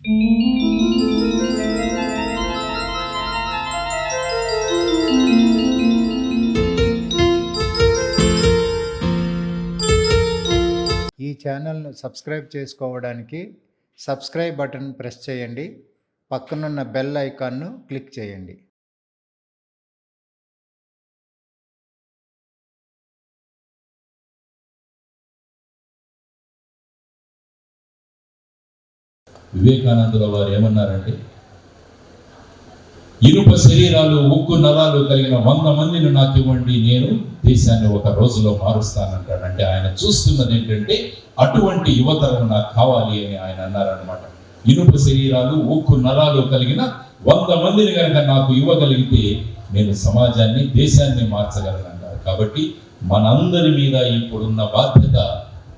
ఈ ఛానల్ను సబ్స్క్రైబ్ చేసుకోవడానికి సబ్స్క్రైబ్ బటన్ ప్రెస్ చేయండి. పక్కనున్న బెల్ ఐకాన్ను క్లిక్ చేయండి. వివేకానందుల వారు ఏమన్నారంటే ఇనుప శరీరాలు ఉక్కు నరాలు కలిగిన వంద మందిని నాకు ఇవ్వండి నేను దేశాన్ని ఒక రోజులో మారుస్తానంటాడంటే ఆయన చూస్తున్నది ఏంటంటే అటువంటి యువతరం నాకు కావాలి అని ఆయన అన్నారనమాట ఇనుప శరీరాలు ఉక్కు నరాలు కలిగిన వంద మందిని కనుక నాకు ఇవ్వగలిగితే నేను సమాజాన్ని దేశాన్ని మార్చగలనన్నారు కాబట్టి మనందరి మీద ఇప్పుడున్న బాధ్యత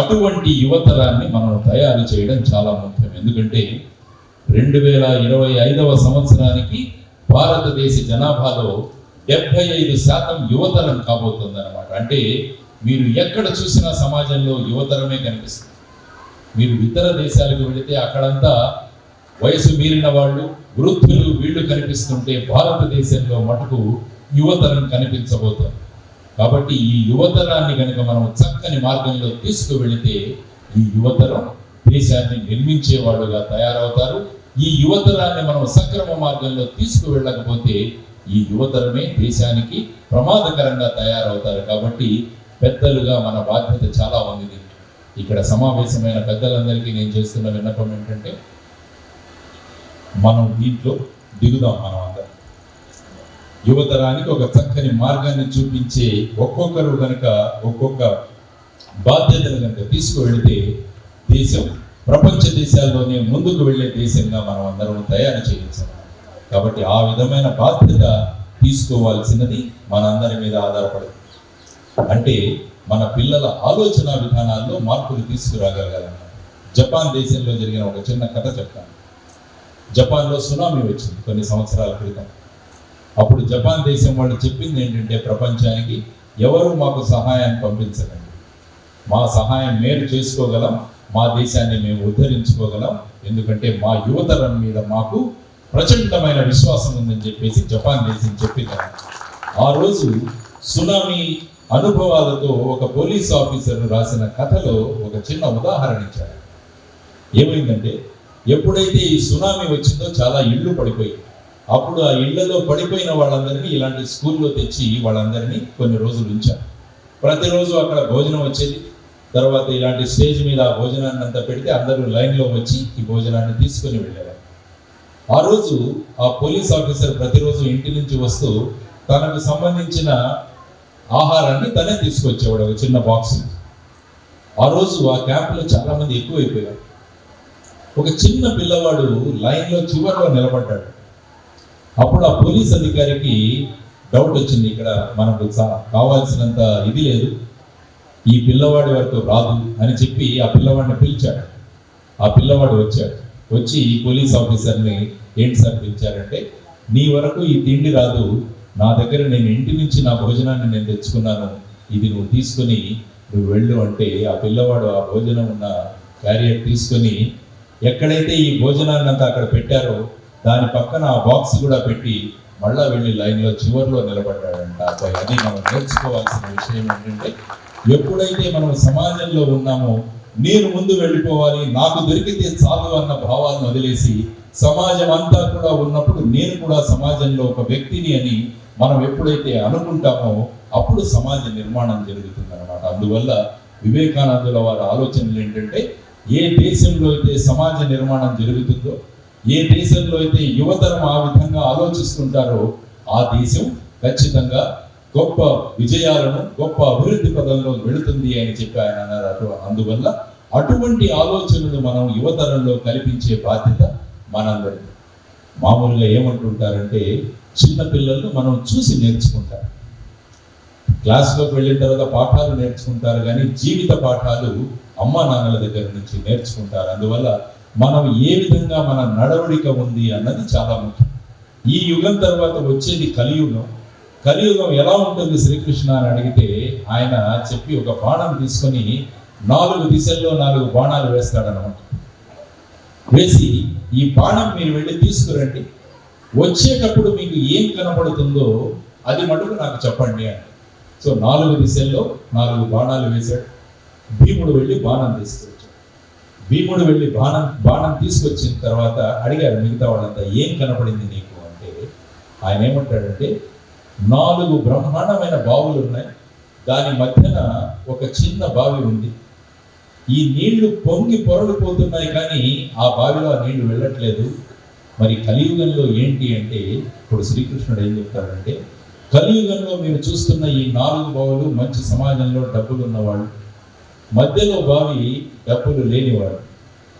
అటువంటి యువతరాన్ని మనం తయారు చేయడం చాలా ముఖ్యం. ఎందుకంటే రెండు వేల ఇరవై ఐదవ సంవత్సరానికి భారతదేశ జనాభాలో డెబ్బై ఐదు శాతం యువతరం కాబోతుంది అనమాట అంటే మీరు ఎక్కడ చూసినా సమాజంలో యువతరమే కనిపిస్తుంది. మీరు ఇతర దేశాలకు వెళితే అక్కడంతా వయసు మీరిన వాళ్ళు వృద్ధులు వీళ్ళు కనిపిస్తుంటే భారతదేశంలో మటుకు యువతరం కనిపించబోతారు కాబట్టి ఈ యువతరాన్ని కనుక మనం చక్కని మార్గంలో తీసుకువెళితే ఈ యువతరం దేశాన్ని నిర్మించే వాళ్ళుగా తయారవుతారు. ఈ యువతరాన్ని మనం సక్రమ మార్గంలో తీసుకువెళ్ళకపోతే ఈ యువతరమే దేశానికి ప్రమాదకరంగా తయారవుతారు. కాబట్టి పెద్దలుగా మన బాధ్యత చాలా ఉంది ఇక్కడ సమావేశమైన పెద్దలందరికీ నేను చేస్తున్న విన్నపం ఏంటంటే మనం దీంట్లో దిగుదాం మనం యువతరానికి ఒక చక్కని మార్గాన్ని చూపించే ఒక్కొక్కరు కనుక ఒక్కొక్క బాధ్యతను కనుక తీసుకువెళితే దేశం ప్రపంచ దేశాల్లోనే ముందుకు వెళ్ళే దేశంగా మనం అందరం తయారు చేయించాలి. కాబట్టి ఆ విధమైన బాధ్యత తీసుకోవాల్సినది మనందరి మీద ఆధారపడదు. అంటే మన పిల్లల ఆలోచన విధానాల్లో మార్పులు తీసుకురాగలగాలన్నమాట. జపాన్ దేశంలో జరిగిన ఒక చిన్న కథ చెప్తాను. జపాన్లో సునామీ వచ్చింది కొన్ని సంవత్సరాల క్రితం. అప్పుడు జపాన్ దేశం వాళ్ళు చెప్పింది ఏంటంటే ప్రపంచానికి ఎవరు మాకు సహాయాన్ని పంపించకండి. మా సహాయం మేలు చేసుకోగలం మా దేశాన్ని మేము ఉద్ధరించుకోగలం ఎందుకంటే మా యువతరం మీద మాకు ప్రచండమైన విశ్వాసం ఉందని చెప్పేసి జపాన్ దేశం చెప్పింది. ఆ రోజు సునామీ అనుభవాలతో ఒక పోలీస్ ఆఫీసర్ రాసిన కథలో ఒక చిన్న ఉదాహరణ ఇచ్చారు. ఏమైందంటే ఎప్పుడైతే ఈ సునామీ వచ్చిందో చాలా ఇళ్ళు పడిపోయాయి. అప్పుడు ఆ ఇళ్ళలో పడిపోయిన వాళ్ళందరినీ ఇలాంటి స్కూల్లో తెచ్చి వాళ్ళందరినీ కొన్ని రోజులు ఉంచారు. ప్రతిరోజు అక్కడ భోజనం వచ్చేది. తర్వాత ఇలాంటి స్టేజ్ మీద ఆ భోజనాన్ని అంతా పెడితే అందరూ లైన్లో వచ్చి ఈ భోజనాన్ని తీసుకొని వెళ్ళేవారు. ఆ రోజు ఆ పోలీస్ ఆఫీసర్ ప్రతిరోజు ఇంటి నుంచి వస్తూ తనకు సంబంధించిన ఆహారాన్ని తనే తీసుకొచ్చేవాడు ఒక చిన్న బాక్స్. ఆ రోజు ఆ క్యాంపులో చాలామంది ఎక్కువైపోయారు. ఒక చిన్న పిల్లవాడు లైన్లో చివరిలో నిలబడ్డాడు. అప్పుడు ఆ పోలీస్ అధికారికి డౌట్ వచ్చింది ఇక్కడ మనకు సా- కావాల్సినంత ఇది లేదు. ఈ పిల్లవాడి వరకు రాదు అని చెప్పి ఆ పిల్లవాడిని పిలిచాడు. ఆ పిల్లవాడు వచ్చాడు. వచ్చి ఈ పోలీస్ ఆఫీసర్ని ఏంటి సార్ పిలిచారంటే నీ వరకు ఈ తిండి రాదు. నా దగ్గర నేను ఇంటి నుంచి నా భోజనాన్ని నేను తెచ్చుకున్నాను. ఇది నువ్వు తీసుకొని నువ్వు వెళ్ళు అంటే ఆ పిల్లవాడు ఆ భోజనం ఉన్న క్యారియర్ తీసుకొని ఎక్కడైతే ఈ భోజనాన్ని అంతా అక్కడ పెట్టారో దాని పక్కన ఆ బాక్స్ కూడా పెట్టి మళ్ళా వెళ్ళి లైన్లో చివరిలో నిలబడ్డాడంట. అబ్బాయి అది మనం నేర్చుకోవాల్సిన విషయం ఏంటంటే ఎప్పుడైతే మనం సమాజంలో ఉన్నామో నేను ముందు వెళ్ళిపోవాలి నాకు దొరికితే చాలు అన్న భావాలను వదిలేసి సమాజం అంతా కూడా ఉన్నప్పుడు నేను కూడా సమాజంలో ఒక వ్యక్తిని అని మనం ఎప్పుడైతే అనుకుంటామో అప్పుడు సమాజ నిర్మాణం జరుగుతుంది అనమాట అందువల్ల వివేకానందుల వారి ఆలోచనలు ఏంటంటే ఏ దేశంలో అయితే సమాజ నిర్మాణం జరుగుతుందో ఏ దేశంలో అయితే యువతరం ఆ విధంగా ఆలోచిస్తుంటారో ఆ దేశం ఖచ్చితంగా గొప్ప విజయాలను గొప్ప అభివృద్ధి పదంలో వెళుతుంది అని చెప్పి ఆయన అన్నారు. అందువల్ల అటువంటి ఆలోచనలు మనం యువతరంలో కల్పించే బాధ్యత మనందరిది. మామూలుగా ఏమంటుంటారంటే చిన్నపిల్లలను మనం చూసి నేర్చుకుంటారు క్లాసులోకి వెళ్ళిన తర్వాత పాఠాలు నేర్చుకుంటారు కానీ జీవిత పాఠాలు అమ్మా నాన్నల దగ్గర నుంచి నేర్చుకుంటారు. అందువల్ల మనం ఏ విధంగా మన నడవడిక ఉంది అన్నది చాలా ముఖ్యం. ఈ యుగం తర్వాత వచ్చేది కలియుగం. కలియుగం ఎలా ఉంటుంది? శ్రీకృష్ణ అని అడిగితే ఆయన చెప్పి ఒక బాణం తీసుకొని నాలుగు దిశల్లో నాలుగు బాణాలు వేస్తాడనమాట వేసి ఈ బాణం మీరు వెళ్ళి తీసుకురండి. వచ్చేటప్పుడు మీకు ఏం కనబడుతుందో అది మటుకు నాకు చెప్పండి అని. సో నాలుగు దిశల్లో నాలుగు బాణాలు వేశాడు. భీముడు వెళ్ళి బాణం తీసుకొచ్చాడు భీముడు వెళ్ళి బాణం బాణం తీసుకొచ్చిన తర్వాత అడిగారు మిగతా వాళ్ళంతా ఏం కనపడింది నీకు? అంటే ఆయన ఏమంటాడంటే నాలుగు బ్రహ్మాండమైన బావులు ఉన్నాయి. దాని మధ్యన ఒక చిన్న బావి ఉంది. ఈ నీళ్ళు పొంగి పోతున్నాయి కానీ ఆ బావిలో ఆ నీళ్ళు వెళ్ళట్లేదు. మరి కలియుగంలో ఏంటి అంటే ఇప్పుడు శ్రీకృష్ణుడు ఏం చెప్తాడంటే కలియుగంలో మీరు చూస్తున్న ఈ నాలుగు బావులు మంచి సమాజంలో డబ్బులు ఉన్నవాళ్ళు మధ్యలో బావి డబ్బులు లేనివాడు.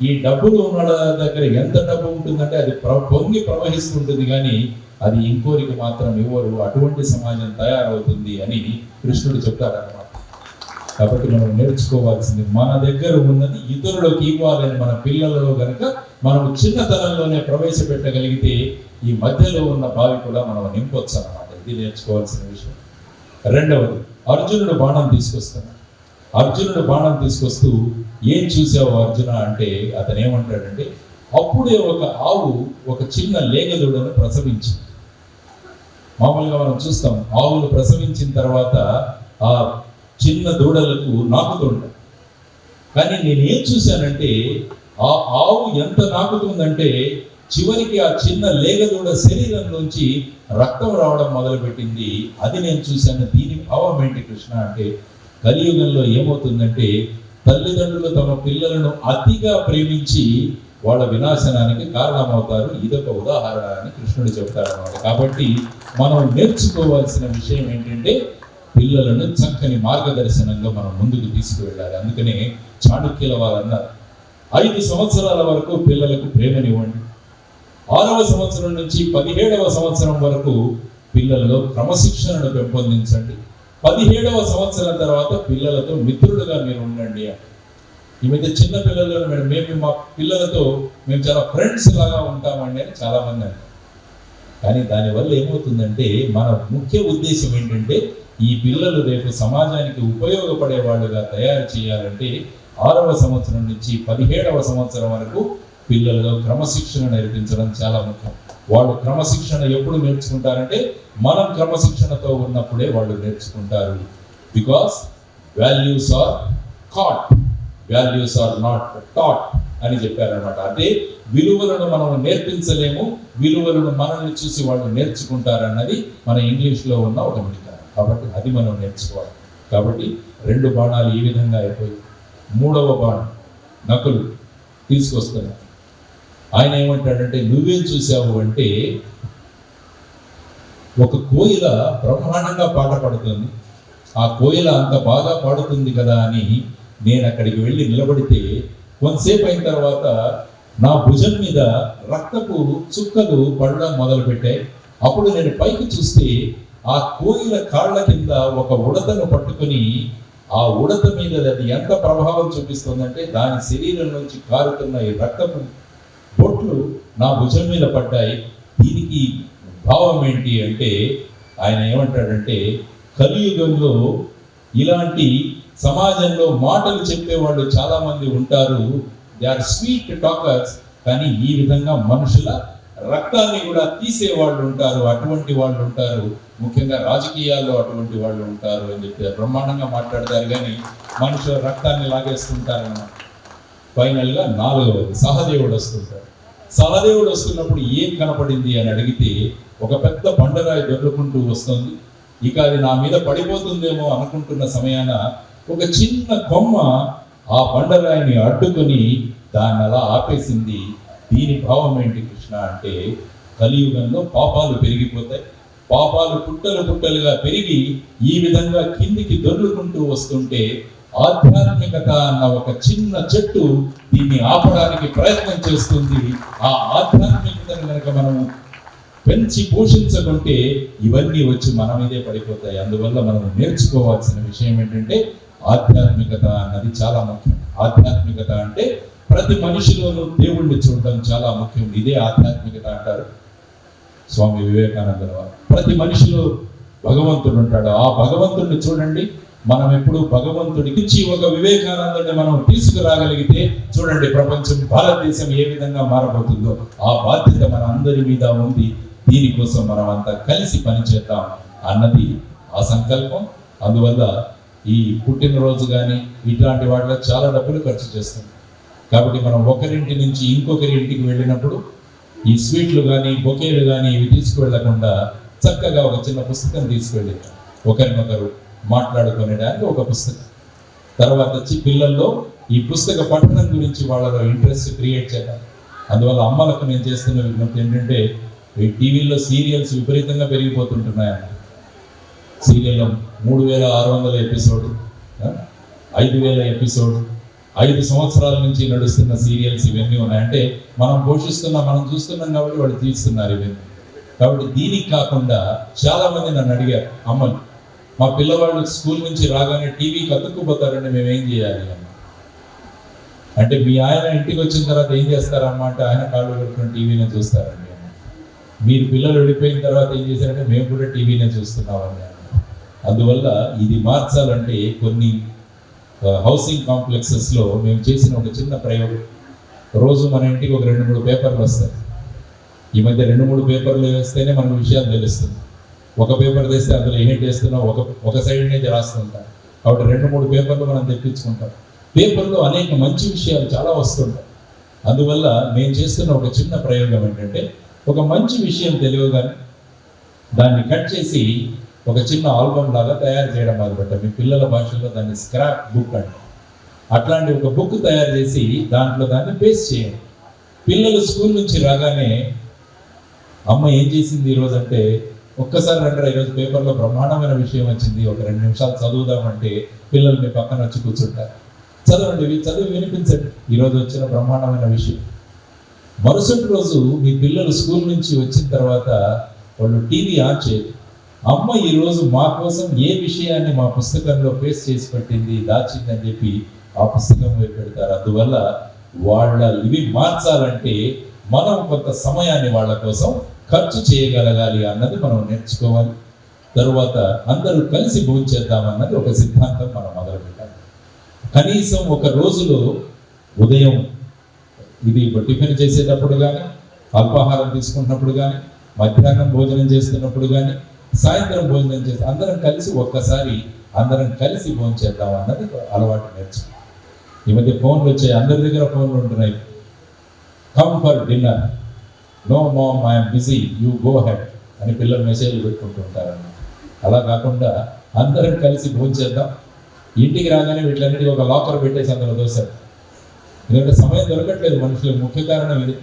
ఈ డబ్బులు ఉన్న దగ్గర ఎంత డబ్బు ఉంటుందంటే అది ప్ర పొంగి ప్రవహిస్తుంటుంది కానీ అది ఇంకోరికి మాత్రం ఇవ్వరు అటువంటి సమాజం తయారవుతుంది అని కృష్ణుడు చెప్తారన్నమాట కాబట్టి మనం నేర్చుకోవాల్సింది మన దగ్గర ఉన్నది ఇతరులకు ఇవ్వాలని మన పిల్లలలో కనుక మనం చిన్నతనంలోనే ప్రవేశపెట్టగలిగితే ఈ మధ్యలో ఉన్న బావి కూడా మనం నింపొచ్చు అన్నమాట ఇది నేర్చుకోవాల్సిన విషయం. రెండవది అర్జునుడు బాణం తీసుకొస్తాడు అర్జునుడు బాణం తీసుకొస్తూ ఏం చూసావు అర్జున అంటే అతను ఏమంటాడంటే అప్పుడే ఒక ఆవు ఒక చిన్న లేగదూడను ప్రసవించింది. మామూలుగా మనం చూస్తాం ఆవులు ప్రసవించిన తర్వాత ఆ చిన్న దూడలకు నాకుతుంటాయి కానీ నేను ఏం చూశానంటే ఆ ఆవు ఎంత నాకుతుందంటే చివరికి ఆ చిన్న లేగదూడ శరీరంలోంచి రక్తం రావడం మొదలుపెట్టింది. అది నేను చూశాను దీని భావం ఏంటి కృష్ణ అంటే కలియుగంలో ఏమవుతుందంటే తల్లిదండ్రులు తమ పిల్లలను అతిగా ప్రేమించి వాళ్ళ వినాశనానికి కారణమవుతారు. ఇదొక ఉదాహరణ అని కృష్ణుడు చెప్తాడు అన్నమాట కాబట్టి మనం నేర్చుకోవాల్సిన విషయం ఏంటంటే పిల్లలను చక్కని మార్గదర్శనంలో మనం ముందుకు తీసుకువెళ్ళాలి. అందుకనే చాణుక్యుల వారు ఐదు సంవత్సరాల వరకు పిల్లలకు ప్రేమనివ్వండి ఆరవ సంవత్సరం నుంచి పదిహేడవ సంవత్సరం వరకు పిల్లలలో క్రమశిక్షణను పెంపొందించండి. పదిహేడవ సంవత్సరం తర్వాత పిల్లలతో మిత్రులుగా మీరు ఉండండి ఈ మధ్య చిన్న పిల్లలు మేడం మేము మా పిల్లలతో మేము చాలా ఫ్రెండ్స్ లాగా ఉంటామండి అని చాలా మంది అంటారు. కానీ దానివల్ల ఏమవుతుందంటే మన ముఖ్య ఉద్దేశం ఏంటంటే ఈ పిల్లలు రేపు సమాజానికి ఉపయోగపడే వాళ్ళుగా తయారు చేయాలంటే ఆరవ సంవత్సరం నుంచి పదిహేడవ సంవత్సరం వరకు పిల్లల్లో క్రమశిక్షణ నేర్పించడం చాలా ముఖ్యం. వాళ్ళు క్రమశిక్షణ ఎప్పుడు నేర్చుకుంటారంటే మనం క్రమశిక్షణతో ఉన్నప్పుడే వాళ్ళు నేర్చుకుంటారు. Because values are caught values are not taught అని చెప్పారనమాట అంటే విలువలను మనం నేర్పించలేము విలువలను మనల్ని చూసి వాళ్ళు నేర్చుకుంటారన్నది మన ఇంగ్లీష్లో ఉన్న ఒక మిగతా కాబట్టి అది మనం నేర్చుకోవాలి. కాబట్టి రెండు బాణాలు ఈ విధంగా అయిపోయి మూడవ బాణం నకులు తీసుకొస్తున్నారు ఆయన ఏమంటాడంటే నువ్వేం చూసావు? అంటే ఒక కోయిల బ్రహ్మాండంగా పాట పాడుతుంది. ఆ కోయిల అంత బాగా పాడుతుంది కదా అని నేను అక్కడికి వెళ్ళి నిలబడితే కొంతసేపు అయిన తర్వాత నా భుజం మీద రక్తపు చుక్కలు పడడం మొదలుపెట్టాయి. అప్పుడు నేను పైకి చూస్తే ఆ కోయిల కాళ్ళ కింద ఒక ఉడతను పట్టుకొని ఆ ఉడత మీద అది ఎంత ప్రభావం చూపిస్తుందంటే దాని శరీరం నుంచి కారుతున్న ఈ రక్తపు బొట్లు నా భుజం మీద పడ్డాయి. దీనికి భావం ఏంటి అంటే ఆయన ఏమంటాడంటే కలియుగంలో ఇలాంటి సమాజంలో మాటలు చెప్పేవాళ్ళు చాలామంది ఉంటారు. దే ఆర్ స్వీట్ టాకర్స్ కానీ ఈ విధంగా మనుషుల రక్తాన్ని కూడా తీసేవాళ్ళు ఉంటారు. అటువంటి వాళ్ళు ఉంటారు. ముఖ్యంగా రాజకీయాల్లో అటువంటి వాళ్ళు ఉంటారు అని చెప్పి బ్రహ్మాండంగా మాట్లాడతారు. కానీ మనుషుల రక్తాన్ని లాగేస్తుంటారన్న ఫైనల్గా నాలుగవది సహదేవుడు వస్తుంటారు సహదేవుడు వస్తున్నప్పుడు ఏం కనపడింది అని అడిగితే ఒక పెద్ద బండరాయి దొర్లుకుంటూ వస్తుంది. ఇక అది నా మీద పడిపోతుందేమో అనుకుంటున్న సమయాన ఒక చిన్న కొమ్మ ఆ బండరాయిని అడ్డుకొని దాన్ని అలా ఆపేసింది. దీని భావం ఏంటి కృష్ణ అంటే కలియుగంలో పాపాలు పెరిగిపోతాయి. పాపాలు పుట్టలు పుట్టలుగా పెరిగి ఈ విధంగా కిందికి దొర్లుకుంటూ వస్తుంటే ఆధ్యాత్మికత అన్న ఒక చిన్న చెట్టు దీన్ని ఆపడానికి ప్రయత్నం చేస్తుంది. ఆ ఆధ్యాత్మికతను కనుక మనం పెంచి పోషించకుంటే ఇవన్నీ వచ్చి మన మీదే పడిపోతాయి. అందువల్ల మనం నేర్చుకోవాల్సిన విషయం ఏంటంటే ఆధ్యాత్మికత అన్నది చాలా ముఖ్యం. ఆధ్యాత్మికత అంటే ప్రతి మనిషిలోనూ దేవుణ్ణి చూడడం చాలా ముఖ్యం. ఇదే ఆధ్యాత్మికత అంటారు. స్వామి వివేకానంద ప్రతి మనిషిలో భగవంతుడు ఉంటాడు. ఆ భగవంతుడిని చూడండి. మనం ఎప్పుడు భగవంతుడికి ఇచ్చి ఒక వివేకానందుని మనం తీసుకురాగలిగితే చూడండి ప్రపంచం భారతదేశం ఏ విధంగా మారబోతుందో ఆ బాధ్యత మన అందరి మీద ఉంది. దీనికోసం మనం అంతా కలిసి పనిచేద్దాం అన్నది ఆ సంకల్పం. అందువల్ల ఈ పుట్టినరోజు కానీ ఇట్లాంటి వాటిలో చాలా డబ్బులు ఖర్చు చేస్తాం. కాబట్టి మనం ఒకరింటి నుంచి ఇంకొకరి ఇంటికి వెళ్ళినప్పుడు ఈ స్వీట్లు కానీ బొకేలు కానీ ఇవి తీసుకువెళ్ళకుండా చక్కగా ఒక చిన్న పుస్తకం తీసుకువెళ్ళి ఒకరినొకరు మాట్లాడుకునేడానికి ఒక పుస్తకం. తర్వాత వచ్చి పిల్లల్లో ఈ పుస్తక పఠనం గురించి వాళ్ళలో ఇంట్రెస్ట్ క్రియేట్ చేయాలి అందువల్ల అమ్మలకు నేను చేస్తున్న విజ్ఞప్తి ఏంటంటే ఈ టీవీల్లో సీరియల్స్ విపరీతంగా పెరిగిపోతుంటున్నాయన్న సీరియల్లో మూడు వేల ఆరు వందల ఎపిసోడ్ ఐదు వేల ఎపిసోడ్ ఐదు సంవత్సరాల నుంచి నడుస్తున్న సీరియల్స్ ఇవన్నీ ఉన్నాయంటే మనం పోషిస్తున్న మనం చూస్తున్నాం కాబట్టి వాళ్ళు తీస్తున్నారు ఇవన్నీ. కాబట్టి దీనికి కాకుండా చాలామంది నన్ను అడిగారు అమ్మలు మా పిల్లవాళ్ళు స్కూల్ నుంచి రాగానే టీవీకి అతుక్కుపోతారండి మేము ఏం చేయాలి? అమ్మ అంటే మీ ఆయన ఇంటికి వచ్చిన తర్వాత ఏం చేస్తారమ్మా అంటే ఆయన కాళ్ళు పెట్టుకుని టీవీనే చూస్తారండి. మీరు పిల్లలు వెళ్ళిపోయిన తర్వాత ఏం చేశారంటే మేము కూడా టీవీనే చూస్తున్నామండి. అందువల్ల ఇది మార్చాలంటే కొన్ని హౌసింగ్ కాంప్లెక్సెస్లో మేము చేసిన ఒక చిన్న ప్రయోగం. రోజు మన ఇంటికి ఒక రెండు మూడు పేపర్లు వస్తాయి. ఈ మధ్య రెండు మూడు పేపర్లు వేస్తేనే మనకు విషయాలు తెలుస్తుంది. ఒక పేపర్ తెస్తే అందులో ఏం చేస్తున్నాం ఒక ఒక సైడ్ నుంచి రాస్తుంటాం కాబట్టి రెండు మూడు పేపర్లు మనం తెప్పించుకుంటాం. పేపర్లో అనేక మంచి విషయాలు చాలా వస్తుంటాయి. అందువల్ల నేను చేస్తున్న ఒక చిన్న ప్రయోగం ఏంటంటే ఒక మంచి విషయం తెలియగానే దాన్ని కట్ చేసి ఒక చిన్న ఆల్బమ్ లాగా తయారు చేయడం మొదలుపెట్టాం. మీ పిల్లల భాషలో దాన్ని స్క్రాప్ బుక్ అంటే. అట్లాంటి ఒక బుక్ తయారు చేసి దాంట్లో దాన్ని పేస్ట్ చేయండి. పిల్లలు స్కూల్ నుంచి రాగానే అమ్మ ఏం చేసింది ఈరోజు అంటే ఒక్కసారి రండి ఈరోజు పేపర్లో బ్రహ్మాండమైన విషయం వచ్చింది. ఒక రెండు నిమిషాలు చదువుదామంటే పిల్లలు మీ పక్కన వచ్చి కూర్చుంటారు. చదవండి ఇవి చదివి వినిపించండి. ఈరోజు వచ్చిన బ్రహ్మాండమైన విషయం. మరుసటి రోజు మీ పిల్లలు స్కూల్ నుంచి వచ్చిన తర్వాత వాళ్ళు టీవీ ఆన్ చేయరు. అమ్మ ఈరోజు మా కోసం ఏ విషయాన్ని మా పుస్తకంలో పేస్ చేసి పెట్టింది దాచిందని చెప్పి ఆ పుస్తకం పెడతారు. అందువల్ల వాళ్ళ ఇవి మార్చాలంటే మనం కొంత సమయాన్ని వాళ్ళ కోసం ఖర్చు చేయగలగాలి అన్నది మనం నేర్చుకోవాలి. తరువాత అందరూ కలిసి భోంచేద్దామన్నది ఒక సిద్ధాంతం మనం మొదలు పెట్టాలి. కనీసం ఒక రోజులో ఉదయం ఇది టిఫిన్ చేసేటప్పుడు కానీ అల్పాహారం తీసుకున్నప్పుడు కానీ మధ్యాహ్నం భోజనం చేస్తున్నప్పుడు కానీ సాయంత్రం భోజనం చేస్తే అందరం కలిసి ఒక్కసారి అందరం కలిసి భోజనం చేద్దాం అన్నది అలవాటు నేర్చుకో ఈ మధ్య ఫోన్లు వచ్చాయి అందరి దగ్గర ఫోన్లు ఉంటున్నాయి. Come for dinner no mom I'm busy you go ahead అని పిల్లలు మెసేజ్లు పెట్టుకుంటుంటారన్న అలా కాకుండా అందరం కలిసి భోజనం చేద్దాం. ఇంటికి రాగానే వీటిలన్నిటికీ ఒక లాకర్ పెట్టేసి అందులో దోశారు ఎందుకంటే సమయం దొరకట్లేదు మనుషులకు ముఖ్య కారణం ఇది.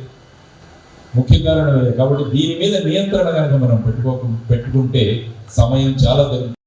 ముఖ్య కారణం ఇది. కాబట్టి దీని మీద నియంత్రణ కనుక మనం పెట్టుకో పెట్టుకుంటే సమయం చాలా దొరుకుతుంది